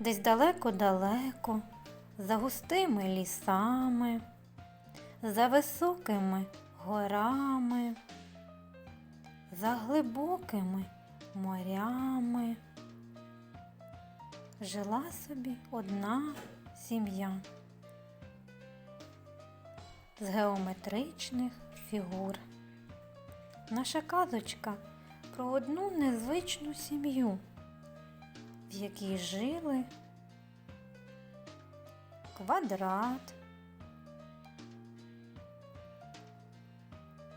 Десь далеко-далеко, за густими лісами, за високими горами, за глибокими морями. Жила собі одна сім'я з геометричних фігур. Наша казочка про одну незвичну сім'ю, в якій жили квадрат,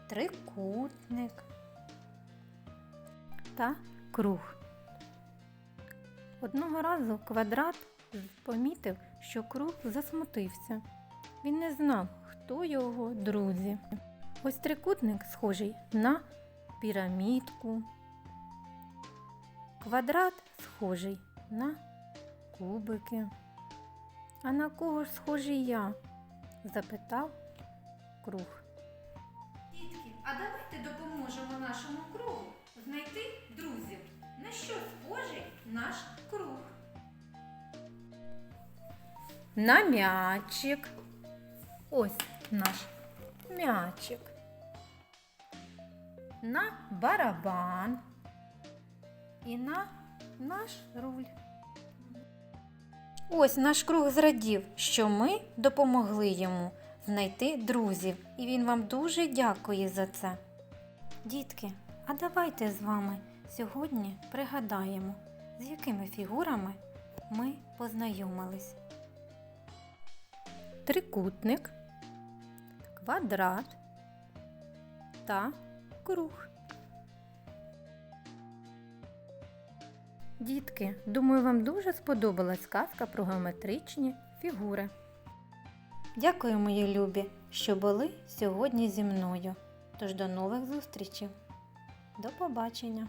трикутник та круг. Одного разу квадрат помітив, що круг засмутився. Він не знав, хто його друзі. Ось трикутник схожий на пірамідку. Квадрат схожий на кубики. А на кого ж схожий я? запитав круг. Дітки, а давайте допоможемо нашому кругу знайти друзів. На що схожий наш круг? На м'ячик. Ось наш м'ячик. На барабан. І на наш руль. Ось наш круг зрадів, що ми допомогли йому знайти друзів, і він вам дуже дякує за це. Дітки, а давайте з вами сьогодні пригадаємо, з якими фігурами ми познайомились трикутник, квадрат та круг. Дітки, думаю, вам дуже сподобалась казка про геометричні фігури. Дякую, мої любі, що були сьогодні зі мною. Тож до нових зустрічей. До побачення!